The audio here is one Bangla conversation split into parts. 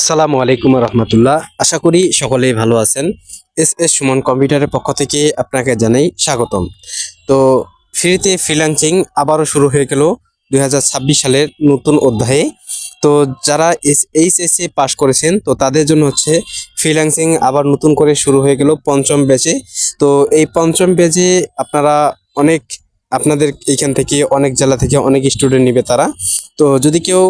আসসালামু আলাইকুম রহমতুল্লাহ। আশা করি সকলেই ভালো আছেন। এস এস সুমন কম্পিউটারের পক্ষ থেকে আপনাকে জানাই স্বাগতম। তো ফ্রিতে ফ্রিল্যান্সিং আবারও শুরু হয়ে গেল দু হাজার ছাব্বিশ সালের নতুন অধ্যায়ে। তো যারা এস এইচএসসি পাশ করেছেন, তো তাদের জন্য হচ্ছে ফ্রিল্যান্সিং আবার নতুন করে শুরু হয়ে গেল পঞ্চম ব্যাচে তো এই পঞ্চম ব্যাচে আপনারা অনেক, আপনাদের এইখান থেকে অনেক জেলা থেকে অনেক স্টুডেন্ট নেবে তারা। তো যদি কেউ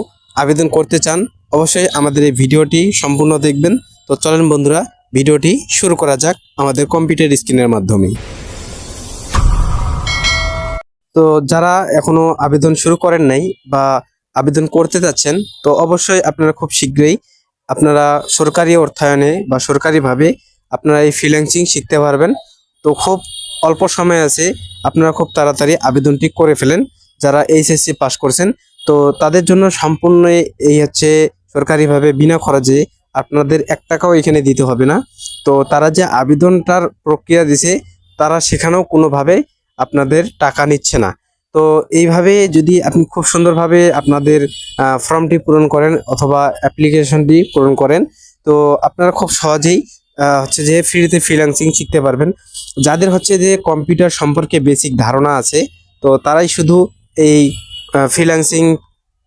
আবেদন করতে চান অবশ্যই আমাদের এই ভিডিওটি সম্পূর্ণ দেখবেন। তো চলেন বন্ধুরা, ভিডিওটি শুরু করা যাক আমাদের কম্পিউটার স্ক্রিনের মাধ্যমে তো যারা এখনও আবেদন শুরু করেন নাই বা আবেদন করতে যাচ্ছেন, তো অবশ্যই আপনারা খুব শীঘ্রই আপনারা সরকারি অর্থায়নে বা সরকারিভাবে আপনারা এই ফ্রিল্যান্সিং শিখতে পারবেন। তো খুব অল্প সময় আছে, আপনারা খুব তাড়াতাড়ি আবেদনটি করে ফেলেন। যারা এইচএসসি পাস করেছেন, তো তাদের জন্য সম্পূর্ণ এই হচ্ছে সরকারিভাবে বিনা খরচে আপনাদের এক টাকাও এখানে দিতে হবে না। তো তারা যে আবেদনটার প্রক্রিয়া দিছে, তারা সেখানেও কোনোভাবে আপনাদের টাকা নিচ্ছে না। তো এইভাবে যদি আপনি খুব সুন্দরভাবে আপনাদের ফর্মটি পূরণ করেন অথবা অ্যাপ্লিকেশনটি পূরণ করেন, তো আপনারা খুব সহজেই হচ্ছে যে ফ্রিতে ফ্রিল্যান্সিং শিখতে পারবেন। যাদের হচ্ছে যে কম্পিউটার সম্পর্কে বেসিক ধারণা আছে, তো তারাই শুধু এই ফ্রিল্যান্সিং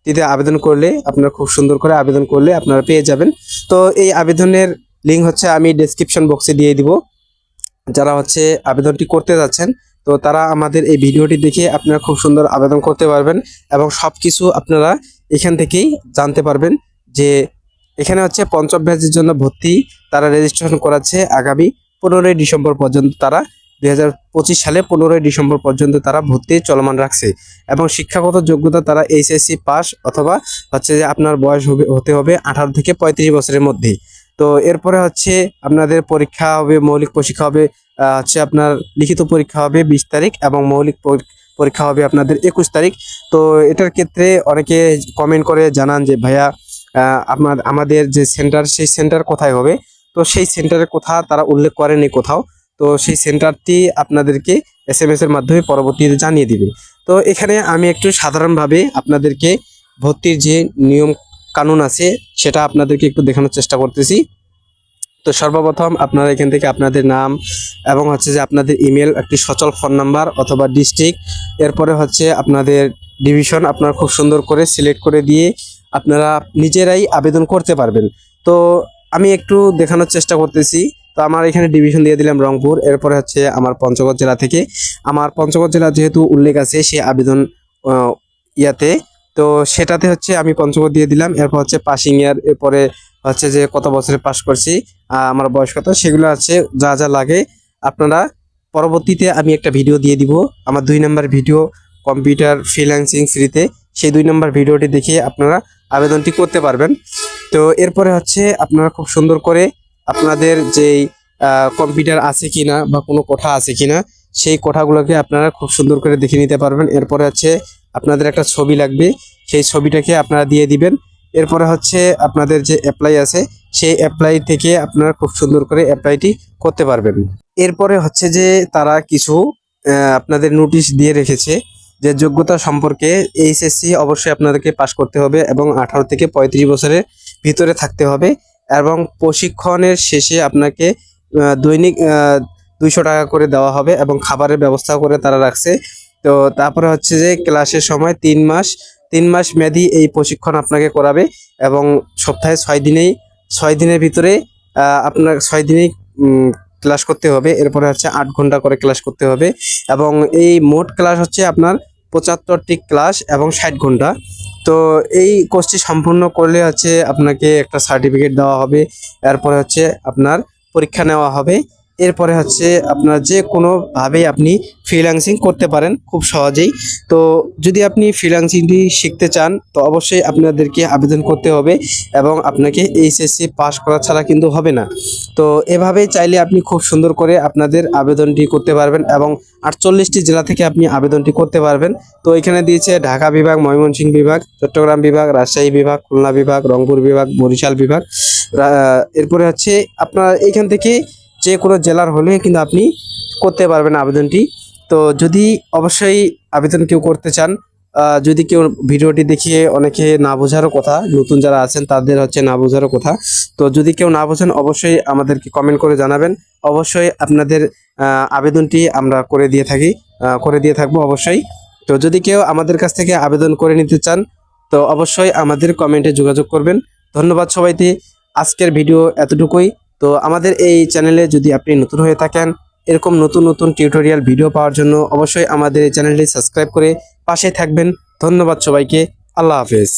টিতে আবেদন করলে আপনারা খুব সুন্দর করে আবেদন করলে আপনারা পেয়ে যাবেন। তো এই আবেদনের লিঙ্ক হচ্ছে আমি ডেসক্রিপশন বক্সে দিয়ে দিব। যারা হচ্ছে আবেদনটি করতে যাচ্ছেন, তো তারা আমাদের এই ভিডিওটি দেখে আপনারা খুব সুন্দর আবেদন করতে পারবেন এবং সব কিছু আপনারা এখান থেকেই জানতে পারবেন যে এখানে হচ্ছে পঞ্চম ব্যাচের জন্য ভর্তি তারা রেজিস্ট্রেশন করাচ্ছে আগামী পনেরোই ডিসেম্বর পর্যন্ত তারা দুই হাজার পঁচিশ সালে পনেরোই ডিসেম্বর পর্যন্ত তারা ভর্তি চলমান রাখছে এবং শিক্ষাগত যোগ্যতা তারা এইচএসসি পাস অথবা হচ্ছে যে আপনার বয়স হতে হবে আঠারো থেকে পঁয়ত্রিশ বছরের মধ্যে। তো এরপরে হচ্ছে আপনাদের পরীক্ষা হবে, মৌলিক পরীক্ষা হবে হচ্ছে আপনার লিখিত পরীক্ষা হবে বিশ তারিখ এবং মৌলিক পরী- পরীক্ষা হবে আপনাদের একুশ তারিখ। তো এটার ক্ষেত্রে অনেকে কমেন্ট করে, জানান যে, ভাইয়া আপনার, আমাদের যে সেন্টার সেই সেন্টার কোথায় হবে? তো সেই সেন্টারের কথা তারা উল্লেখ করেনি কোথাও। তো সেই সেন্টারটি আপনাদেরকে এস এম এর মাধ্যমে পরবর্তীতে জানিয়ে দিবে। তো এখানে আমি একটু সাধারণভাবে আপনাদেরকে ভর্তির যে নিয়ম কানুন আছে, সেটা আপনাদেরকে একটু দেখানোর চেষ্টা করতেছি। তো সর্বপ্রথম আপনারা এখান থেকে আপনাদের নাম এবং হচ্ছে যে আপনাদের ইমেল একটি সচল ফোন নাম্বার অথবা ডিস্ট্রিক্ট এরপরে হচ্ছে আপনাদের ডিভিশন আপনারা খুব সুন্দর করে সিলেক্ট করে দিয়ে আপনারা নিজেরাই আবেদন করতে পারবেন। তো আমি একটু দেখানোর চেষ্টা করতেছি। তো আমার এখানে ডিভিশন দিয়ে দিলাম রংপুর। এরপরে হচ্ছে আমার পঞ্চগড় জেলা থেকে। আমার পঞ্চগড় জেলা যেহেতু উল্লেখ আছে সেই আবেদন ইয়াতে। তো সেটাতে হচ্ছে আমি পঞ্চগড় দিয়ে দিলাম। এরপর হচ্ছে পাসিং ইয়ার এরপরে হচ্ছে যে কত বছরে পাস করছি আমার বয়স কত, সেগুলো আছে যা যা লাগে। আপনারা পরবর্তীতে আমি একটা ভিডিও দিয়ে দিব। আমার দুই নম্বর ভিডিও কম্পিউটার ফ্রিল্যান্সিং ফ্রিতে সেই দুই নম্বর ভিডিওটি দেখে আপনারা আবেদনটি করতে পারবেন। তো এরপরে হচ্ছে আপনারা খুব সুন্দর করে আপনাদের যেই কম্পিউটার আছে কিনা বা কোনো কোঠা আছে কিনা, সেই কোঠাগুলোকে আপনারা খুব সুন্দর করে দেখে নিতে পারবেন। এরপরে হচ্ছে আপনাদের একটা ছবি লাগবে, সেই ছবিটাকে আপনারা দিয়ে দিবেন। এরপরে হচ্ছে আপনাদের যে অ্যাপ্লাই আছে, সেই অ্যাপ্লাই থেকে আপনারা খুব সুন্দর করে অ্যাপ্লাইটি করতে পারবেন। এরপরে হচ্ছে যে তারা কিছু আপনাদের নোটিশ দিয়ে রেখেছে যে যোগ্যতা সম্পর্কে এইচএসসি অবশ্যই আপনাদেরকে পাশ করতে হবে এবং আঠারো থেকে পঁয়ত্রিশ বছরের ভিতরে থাকতে হবে। এবং প্রশিক্ষণের শেষে আপনাকে দৈনিক দুইশো টাকা করে দেওয়া হবে এবং খাবারের ব্যবস্থা করে তারা রাখছে। তো তারপরে হচ্ছে যে ক্লাসের সময় তিন মাস তিন মাস মেয়াদি এই প্রশিক্ষণ আপনাকে করাবে এবং সপ্তাহে ছয় দিনেই, ছয় দিনের ভিতরে আপনার ছয় দিনেই ক্লাস করতে হবে। এরপরে হচ্ছে আট ঘণ্টা করে ক্লাস করতে হবে এবং এই মোট ক্লাস হচ্ছে আপনার পঁচাত্তরটি ক্লাস এবং ষাট ঘণ্টা। তো এই কোর্সটি সম্পূর্ণ করলে হচ্ছে আপনাকে একটা সার্টিফিকেট দেওয়া হবে, এরপরে হচ্ছে আপনার পরীক্ষা নেওয়া হবে। এরপরে হচ্ছে আপনার যে কোনোভাবেই আপনি ফ্রিল্যান্সিং করতে পারেন খুব সহজেই। তো যদি আপনি ফ্রিল্যান্সিংটি শিখতে চান, তো অবশ্যই আপনাদেরকে আবেদন করতে হবে এবং আপনাকে এইচএসসি পাস করা ছাড়া কিন্তু হবে না। তো এভাবে চাইলে আপনি খুব সুন্দর করে আপনাদের আবেদনটি করতে পারবেন এবং আটচল্লিশটি জেলা থেকে আপনি আবেদনটি করতে পারবেন। তো এখানে দিয়েছে ঢাকা বিভাগ, ময়মনসিংহ বিভাগ, চট্টগ্রাম বিভাগ, রাজশাহী বিভাগ, খুলনা বিভাগ, রংপুর বিভাগ, বরিশাল বিভাগ। এরপরে হচ্ছে আপনার এইখান থেকে যে কোনো জেলার হলে কিন্তু আপনি করতে পারবেন আবেদনটি। তো যদি অবশ্যই আবেদন কেউ করতে চান যদি কেউ ভিডিওটি দেখিয়ে অনেকে না বোঝারও কথা, নতুন যারা আছেন তাদের হচ্ছে না বোঝারও কথা। তো যদি কেউ না বোঝেন, অবশ্যই আমাদেরকে কমেন্ট করে জানাবেন। অবশ্যই আপনাদের আবেদনটি আমরা করে দিয়ে থাকি করে দিয়ে থাকব অবশ্যই। তো যদি কেউ আমাদের কাছ থেকে আবেদন করে নিতে চান, তো অবশ্যই আমাদের কমেন্টে যোগাযোগ করবেন। ধন্যবাদ সবাইকে। আজকের ভিডিও এতটুকুই। তো আমাদের এই চ্যানেলে যদি আপনি নতুন হয়ে থাকেন, এরকম নতুন নতুন টিউটোরিয়াল ভিডিও পাওয়ার জন্য অবশ্যই আমাদের এই চ্যানেলটি সাবস্ক্রাইব করে পাশে থাকবেন। ধন্যবাদ সবাইকে। আল্লাহ হাফেজ।